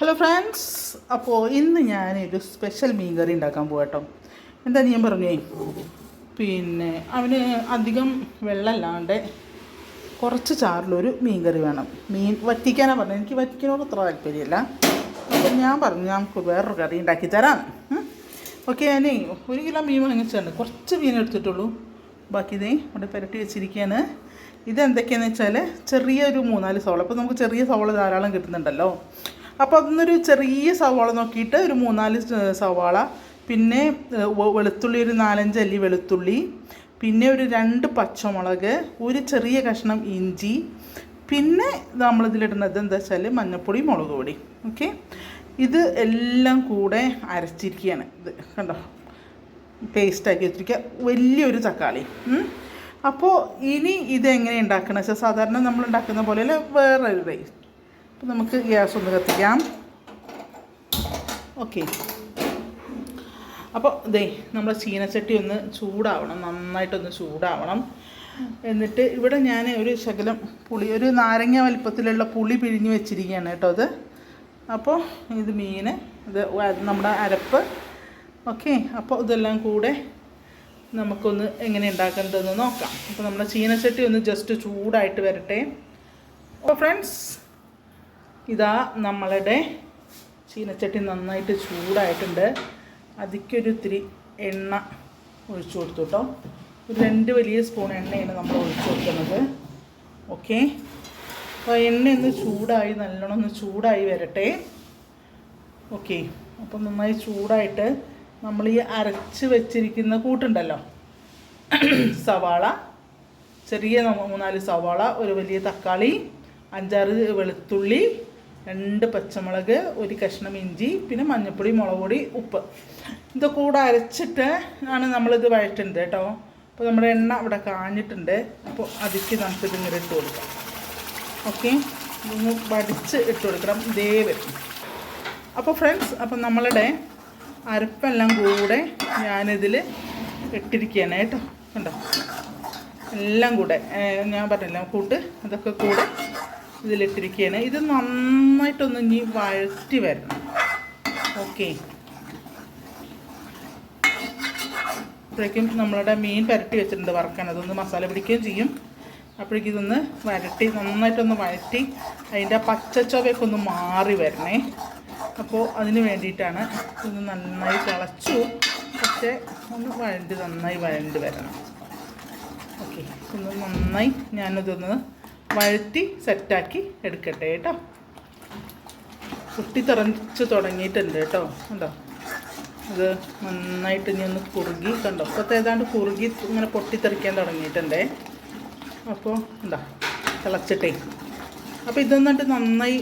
Hello friends അപ്പോൾ ഇന്ന് ഞാനൊരു സ്പെഷ്യൽ മീൻ കറി ഉണ്ടാക്കാൻ പോകട്ടോ എന്താ ഞാൻ പറഞ്ഞേ? പിന്നെ അവന് അധികം വെള്ളമല്ലാണ്ട് കുറച്ച് ചാറിലൊരു മീൻ കറി വേണം. മീൻ വറ്റിക്കാനാണ് പറഞ്ഞത്. എനിക്ക് വറ്റിക്കാനോട് അത്ര താല്പര്യമില്ല. അപ്പം ഞാൻ പറഞ്ഞു നമുക്ക് വേറൊരു കറി ഉണ്ടാക്കി തരാം. ഓക്കെ ഞാനേ ഒരു കിലോ മീൻ വാങ്ങിച്ചാണ് കുറച്ച് മീൻ എടുത്തിട്ടുള്ളൂ. ബാക്കി ഇതേ ഇവിടെ പുരട്ടി വെച്ചിരിക്കുകയാണ് ഇതെന്തൊക്കെയാണെന്ന് വെച്ചാൽ ചെറിയൊരു മൂന്നാൽ സോള അപ്പോൾ നമുക്ക് ചെറിയ സോള ധാരാളം കിട്ടുന്നുണ്ടല്ലോ. അപ്പോൾ അതിന്നൊരു ചെറിയ സവാള നോക്കിയിട്ട് ഒരു മൂന്നാൽ സവാള പിന്നെ വെളുത്തുള്ളി ഒരു നാലഞ്ച് അല്ലി വെളുത്തുള്ളി പിന്നെ ഒരു രണ്ട് പച്ചമുളക് ഒരു ചെറിയ കഷ്ണം ഇഞ്ചി പിന്നെ നമ്മളിതിലിടുന്നത് എന്താ വെച്ചാൽ മഞ്ഞൾപ്പൊടി മുളക് പൊടി. ഓക്കെ? ഇത് എല്ലാം കൂടെ അരച്ചിരിക്കുകയാണ് ഇത് കണ്ടോ? പേസ്റ്റാക്കി വെച്ചിരിക്കുക വലിയൊരു തക്കാളി. അപ്പോൾ ഇനി ഇതെങ്ങനെ ഉണ്ടാക്കണം? വെച്ചാൽ സാധാരണ നമ്മൾ ഉണ്ടാക്കുന്ന പോലെയല്ല വേറൊരു അപ്പോൾ നമുക്ക് ഗ്യാസ് ഒന്ന് കത്തിക്കാം. ഓക്കെ. അപ്പോൾ ദേ നമ്മുടെ ചീനച്ചട്ടി ഒന്ന് ചൂടാവണം നന്നായിട്ടൊന്ന് ചൂടാവണം. എന്നിട്ട് ഇവിടെ ഞാൻ ഒരു ശകലം പുളി ഒരു നാരങ്ങ വലിപ്പത്തിലുള്ള പുളി പിഴിഞ്ഞ് വെച്ചിരിക്കുകയാണ് കേട്ടോ അത്. അപ്പോൾ ഇത് മീൻ ഇത് നമ്മുടെ അരപ്പ്. ഓക്കെ അപ്പോൾ ഇതെല്ലാം കൂടെ നമുക്കൊന്ന് എങ്ങനെ ഉണ്ടാക്കേണ്ടതെന്ന് നോക്കാം. അപ്പോൾ നമ്മുടെ ചീനച്ചട്ടി ഒന്ന് ജസ്റ്റ് ചൂടായിട്ട് വരട്ടെ. അപ്പോൾ ഫ്രണ്ട്സ് ഇതാ നമ്മളുടെ ചീനച്ചട്ടി നന്നായിട്ട് ചൂടായിട്ടുണ്ട്. അതിക്കൊരു ഇത്തിരി എണ്ണ ഒഴിച്ചു കൊടുത്തു കേട്ടോ. ഒരു രണ്ട് വലിയ സ്പൂൺ എണ്ണയാണ് നമ്മൾ ഒഴിച്ചു കൊടുക്കുന്നത്. ഓക്കെ. അപ്പോൾ എണ്ണ ഒന്ന് ചൂടായി നല്ലോണം ഒന്ന് ചൂടായി വരട്ടെ. ഓക്കെ. അപ്പം നന്നായി ചൂടായിട്ട് നമ്മൾ ഈ അരച്ച് വെച്ചിരിക്കുന്ന കൂട്ടുണ്ടല്ലോ. സവാള ചെറിയ മൂന്നാൽ സവാള ഒരു വലിയ തക്കാളി അഞ്ചാറ് വെളുത്തുള്ളി രണ്ട് പച്ചമുളക് ഒരു കഷ്ണം ഇഞ്ചി പിന്നെ മഞ്ഞൾപ്പൊടി മുളക് പൊടി ഉപ്പ്. ഇതൊക്കെ കൂടെ അരച്ചിട്ട് ആണ് നമ്മളിത് വഴറ്റുന്നത് കേട്ടോ. അപ്പോൾ നമ്മുടെ എണ്ണ ഇവിടെ കാഞ്ഞിട്ടുണ്ട്. അപ്പോൾ അതിക്ക് നമുക്കിത് ഇങ്ങനെ ഇട്ട് കൊടുക്കാം. ഓക്കെ? ഇതൊന്ന് വടിച്ച് ഇട്ട് കൊടുക്കണം. ഇതേ വരും. അപ്പോൾ ഫ്രണ്ട്സ് അപ്പം നമ്മളുടെ അരപ്പെല്ലാം കൂടെ ഞാനിതിൽ ഇട്ടിരിക്കുകയാണ് കേട്ടോ. കണ്ടോ? എല്ലാം കൂടെ ഞാൻ പറഞ്ഞില്ല കൂട്ട് അതൊക്കെ കൂടെ ഇതിലിട്ടിരിക്കുകയാണ് ഇത് നന്നായിട്ടൊന്ന് ഇനി വഴറ്റി വരണം. ഓക്കെ. അപ്പോഴേക്കും നമ്മളുടെ മീൻ പരട്ടി വെച്ചിട്ടുണ്ട് വറക്കാൻ. അതൊന്ന് മസാല പിടിക്കുകയും ചെയ്യും. അപ്പോഴേക്കും ഇതൊന്ന് വരട്ടി നന്നായിട്ടൊന്ന് വഴറ്റി അതിന്റെ പച്ചച്ചൊവയൊക്കെ ഒന്ന് മാറി വരണേ. അപ്പോൾ അതിന് വേണ്ടിയിട്ടാണ് ഒന്ന് നന്നായി തിളച്ചു. പക്ഷേ ഒന്ന് വഴണ്ടി നന്നായി വഴണ്ടി വരണം. ഓക്കെ. ഒന്ന് നന്നായി ഞാനിതൊന്ന് വഴറ്റി സെറ്റാക്കി എടുക്കട്ടെ കേട്ടോ. കുട്ടി തുറച്ച് തുടങ്ങിയിട്ടുണ്ട് കേട്ടോ. കണ്ടോ? അത് നന്നായിട്ട് ഇനി ഒന്ന് കുറുകി കണ്ടോ? ഇപ്പോഴത്തെ ഏതാണ്ട് കുറുകി ഇങ്ങനെ പൊട്ടിത്തെറിക്കാൻ തുടങ്ങിയിട്ടുണ്ടേ. അപ്പോൾ എന്താ തിളച്ചിട്ടേ. അപ്പോൾ ഇതൊന്നിട്ട് നന്നായി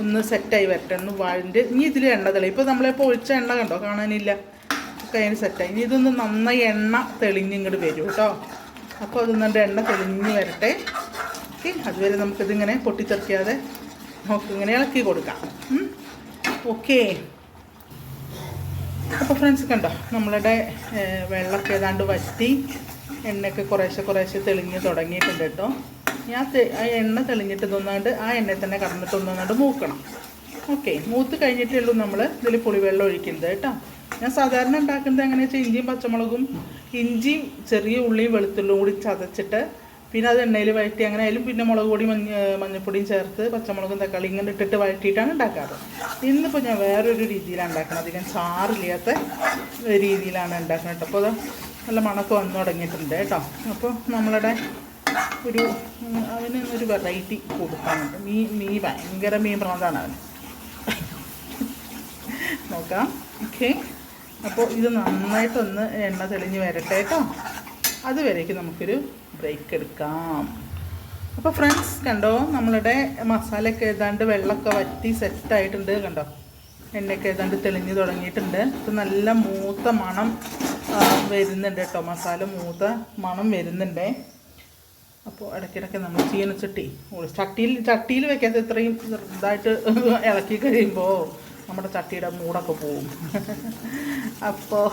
ഒന്ന് സെറ്റായി വരട്ടെ. ഒന്ന് വഴണ്ട്. ഇനി ഇതിൽ എണ്ണ തെളി. ഇപ്പോൾ നമ്മളിപ്പോൾ ഒഴിച്ച എണ്ണ കണ്ടോ? കാണാനില്ല. ഒക്കെ അതിന് സെറ്റായി. ഇനി ഇതൊന്ന് നന്നായി എണ്ണ തെളിഞ്ഞിങ്ങോട്ട് വരും കേട്ടോ. അപ്പോൾ അതൊന്നിട്ട് എണ്ണ തെളിഞ്ഞ് വരട്ടെ. ഓക്കെ അതുവരെ നമുക്കിതിങ്ങനെ പൊട്ടിത്തെറിക്കാതെ നമുക്ക് ഇങ്ങനെ ഇളക്കി കൊടുക്കാം. ഓക്കേ. അപ്പോൾ ഫ്രണ്ട്സ് കണ്ടോ നമ്മളുടെ വെള്ളമൊക്കെ ഏതാണ്ട് വറ്റി എണ്ണയൊക്കെ കുറേശ്ശെ കുറേശ്ശെ തെളിഞ്ഞ് തുടങ്ങിയിട്ടുണ്ട് കേട്ടോ. ഞാൻ ആ എണ്ണ തെളിഞ്ഞിട്ട് തിന്നാണ്ട് ആ എണ്ണയിൽ തന്നെ കടന്നിട്ട് തിന്നാണ്ട് മൂക്കണം. ഓക്കെ മൂത്ത് കഴിഞ്ഞിട്ടേ ഉള്ളൂ നമ്മൾ ഇതിൽ പുളിവെള്ളം ഒഴിക്കുന്നത് കേട്ടോ. ഞാൻ സാധാരണ ഉണ്ടാക്കുന്നത് എങ്ങനെയാണെന്ന് വെച്ചാൽ ഇഞ്ചിയും പച്ചമുളകും ഇഞ്ചിയും ചെറിയ ഉള്ളിയും വെളുത്തുള്ളിയും കൂടി ചതച്ചിട്ട് പിന്നെ അത് എണ്ണയിൽ വഴറ്റി അങ്ങനെ ആയാലും പിന്നെ മുളക് പൊടി മഞ്ഞ മഞ്ഞപ്പൊടിയും ചേർത്ത് പച്ചമുളകും തക്കാളി ഇങ്ങനെ ഇട്ടിട്ട് വഴറ്റിയിട്ടാണ് ഉണ്ടാക്കാറ്. ഇന്നിപ്പോൾ ഞാൻ വേറൊരു രീതിയിലാണ് ഉണ്ടാക്കുന്നത്. അധികം ചാറില്ലാത്ത രീതിയിലാണ് ഉണ്ടാക്കുന്നത് കേട്ടോ. അപ്പോൾ അത് നല്ല മണക്ക് വന്നു തുടങ്ങിയിട്ടുണ്ട് കേട്ടോ. അപ്പോൾ നമ്മളുടെ ഒരു അവന് ഒരു വെറൈറ്റി കൊടുക്കാനുണ്ട്. മീൻ മീൻ ഭയങ്കര മീൻ പ്രാന്താണ് അവന്. നോക്കാം. ഓക്കെ. അപ്പോൾ ഇത് നന്നായിട്ടൊന്ന് എണ്ണ തെളിഞ്ഞ് വരട്ടെ കേട്ടോ. അതുവരേക്കും നമുക്കൊരു ബ്രേക്ക് എടുക്കാം. അപ്പോൾ ഫ്രണ്ട്സ് കണ്ടോ? നമ്മളുടെ മസാലയൊക്കെ ഏതാണ്ട് വെള്ളമൊക്കെ വറ്റി സെറ്റായിട്ടുണ്ട് കണ്ടോ? എണ്ണയൊക്കെ ഏതാണ്ട് തെളിഞ്ഞു തുടങ്ങിയിട്ടുണ്ട്. ഇപ്പം നല്ല മൂത്ത മണം വരുന്നുണ്ട് കേട്ടോ. മസാല മൂത്ത മണം വരുന്നുണ്ടേ. അപ്പോൾ ഇടയ്ക്കിടയ്ക്ക് നമ്മൾ ചീനച്ചട്ടി ചട്ടിയിൽ ചട്ടിയിൽ വെക്കാത്ത ഇത്രയും ഇതായിട്ട് ഇളക്കി കഴിയുമ്പോൾ നമ്മുടെ ചട്ടിയുടെ മൂടൊക്കെ പോവും. അപ്പോൾ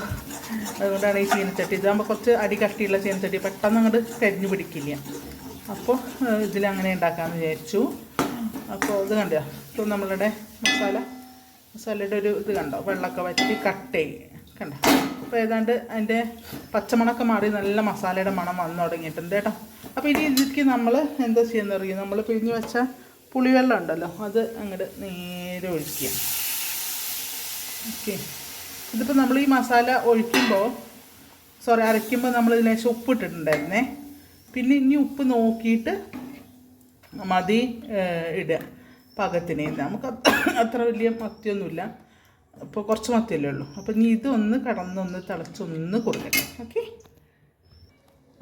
അതുകൊണ്ടാണ് ഈ ചീനച്ചട്ടി. ഇതാകുമ്പോൾ കുറച്ച് അടി കട്ടിയുള്ള ചീനച്ചട്ടി പെട്ടെന്ന് അങ്ങോട്ട് കരിഞ്ഞു പിടിക്കില്ല. അപ്പോൾ ഇതിലങ്ങനെ ഉണ്ടാക്കാമെന്ന് വിചാരിച്ചു. അപ്പോൾ ഇത് കണ്ടോ? ഇപ്പോൾ നമ്മളുടെ മസാല മസാലയുടെ ഒരു ഇത് കണ്ടോ? വെള്ളമൊക്കെ വറ്റി കട്ട് കണ്ടോ? അപ്പോൾ ഏതാണ്ട് അതിന്റെ പച്ചമണമൊക്കെ മാറി നല്ല മസാലയുടെ മണം വന്നു തുടങ്ങിയിട്ടുണ്ട് കേട്ടോ. അപ്പോൾ ഇനി ഇതിലേക്ക് നമ്മൾ എന്താ ചെയ്യുന്നത് അറിയും? നമ്മൾ പിഴിഞ്ഞ് വെച്ച പുളിവെള്ളം ഉണ്ടല്ലോ അത് അങ്ങോട്ട് നേരെ ഒഴിക്കുക. ഓക്കെ. ഇതിപ്പോൾ നമ്മൾ ഈ മസാല ഒഴിക്കുമ്പോൾ സോറി അരയ്ക്കുമ്പോൾ നമ്മൾ ഇതിൽ ലേശം ഉപ്പ് ഇട്ടിട്ടുണ്ടായിരുന്നേ പിന്നെ ഇനി ഉപ്പ് നോക്കിയിട്ട് മതി ഇടുക പാകത്തിന് നമുക്ക് അത്ര വലിയ മത്തിയൊന്നുമില്ല. അപ്പോൾ കുറച്ച് മത്തിയല്ലേ ഉള്ളൂ. അപ്പോൾ ഇനി ഇതൊന്ന് കടന്നൊന്ന് തിളച്ചൊന്ന് കൊടുക്കട്ടെ. ഓക്കെ.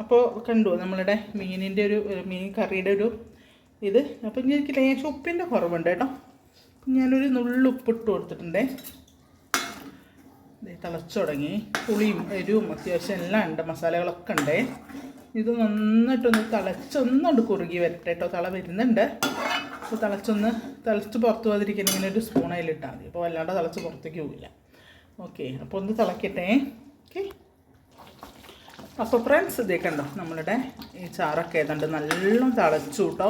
അപ്പോൾ കണ്ടു നമ്മളുടെ മീനിന്റെ ഒരു മീൻ കറിയുടെ ഒരു ഇത്. അപ്പോൾ ഇനി എനിക്ക് ലേശം ഉപ്പിന്റെ കുറവുണ്ട് കേട്ടോ. ഞാനൊരു നുള്ളുപ്പിട്ട് കൊടുത്തിട്ടുണ്ടേ. തിളച്ചു തുടങ്ങി. പുളിയും എരിവും അത്യാവശ്യം എല്ലാം ഉണ്ട്. മസാലകളൊക്കെ ഉണ്ട്. ഇത് നന്നായിട്ടൊന്ന് തിളച്ചൊന്നുണ്ട് കുറുകി വരട്ടെ കേട്ടോ തള വരുന്നുണ്ട്. അപ്പോൾ തിളച്ചൊന്ന് തിളച്ച് പുറത്ത് പോകാതിരിക്കാൻ ഇങ്ങനെ ഒരു സ്പൂൺ അതിലിട്ടാൽ മതി. അപ്പോൾ വല്ലാണ്ട് തിളച്ച് പുറത്തേക്ക് പോവില്ല. ഓക്കെ അപ്പോൾ ഒന്ന് തിളക്കട്ടെ. ഓക്കെ. അപ്പോൾ ഫ്രണ്ട്സ് ഇതേ കണ്ടോ? നമ്മളുടെ ഈ ചാറൊക്കെ ഏതാണ്ട് നല്ലോണം തിളച്ചു കേട്ടോ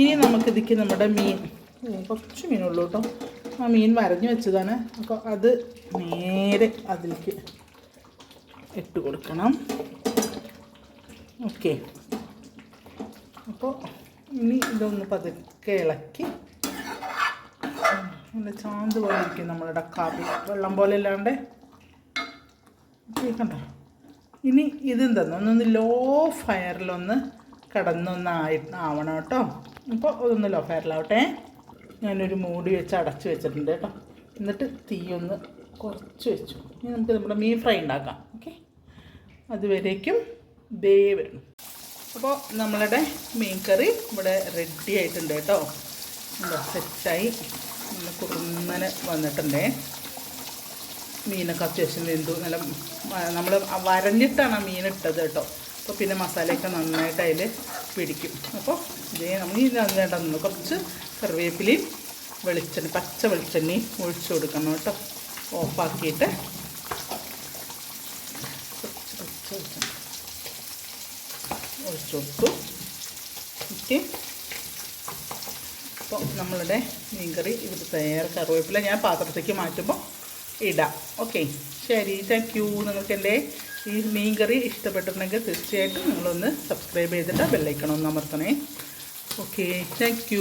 ഇനി നമുക്കിതിക്ക് നമ്മുടെ മീൻ കുറച്ച് മീനുള്ളൂ കേട്ടോ ആ മീൻ വരഞ്ഞു വെച്ചതാണ്. അപ്പോൾ അത് നേരെ അതിലേക്ക് ഇട്ട് കൊടുക്കണം. ഓക്കെ. അപ്പോൾ ഇനി ഇതൊന്ന് പതുക്കെ ഇളക്കി. നല്ല ചാന്ത് പോലെ ഇരിക്കും നമ്മളുടെ കാപ്പി വെള്ളം പോലെ അല്ലാണ്ട് കണ്ടോ? ഇനി ഇതെന്തെന്ന് ഒന്നൊന്ന് ലോ ഫയറിലൊന്ന് കടന്നൊന്ന് ആവണം കേട്ടോ. അപ്പോൾ അതൊന്ന് ലോ ഫയറിലാവട്ടെ ഞാനൊരു മൂടി വെച്ച് അടച്ചു വെച്ചിട്ടുണ്ട് കേട്ടോ എന്നിട്ട് തീ ഒന്ന് കുറച്ച് വെച്ചു ഇനി നമുക്ക് നമ്മുടെ മീൻ ഫ്രൈ ഉണ്ടാക്കാം ഓക്കെ അതുവരേക്കും ദേ വരണം അപ്പോൾ നമ്മളുടെ മീൻ കറി ഇവിടെ റെഡി ആയിട്ടുണ്ട് കേട്ടോ സെറ്റായി നല്ല കുറുന്നനെ വന്നിട്ടുണ്ടേ മീനൊക്കെ അത്യാവശ്യം വെന്തു നല്ല നമ്മൾ വരഞ്ഞിട്ടാണ് ആ മീൻ കേട്ടോ അപ്പോൾ പിന്നെ മസാലയൊക്കെ നന്നായിട്ട് അതിൽ പിടിക്കും അപ്പോൾ ഇതേ നമ്മൾ ഈ നന്നായിട്ട് കുറച്ച് കറിവേപ്പിലയും വെളിച്ചെണ്ണ പച്ച വെളിച്ചെണ്ണയും ഒഴിച്ചു കൊടുക്കണം കേട്ടോ. ഓഫാക്കിയിട്ട് കുറച്ച് പച്ച വെളിച്ചെണ്ണ ഒഴിച്ചു കൊടുത്തു. ഓക്കെ അപ്പോൾ നമ്മളുടെ മീൻകറി ഇവിടെ തയ്യാറ്. കറിവേപ്പില ഞാൻ പാത്രത്തേക്ക് മാറ്റുമ്പോൾ ഇടാം. ഓക്കെ ശരി. താങ്ക് യു നിങ്ങൾക്ക് എന്റെ ഈ മീൻകറി ഇഷ്ടപ്പെട്ടിട്ടുണ്ടെങ്കിൽ തീർച്ചയായിട്ടും നിങ്ങളൊന്ന് സബ്സ്ക്രൈബ് ചെയ്തിട്ട് ബെല്ലൈക്കണം ഒന്ന് അമർത്തണേ. Okay thank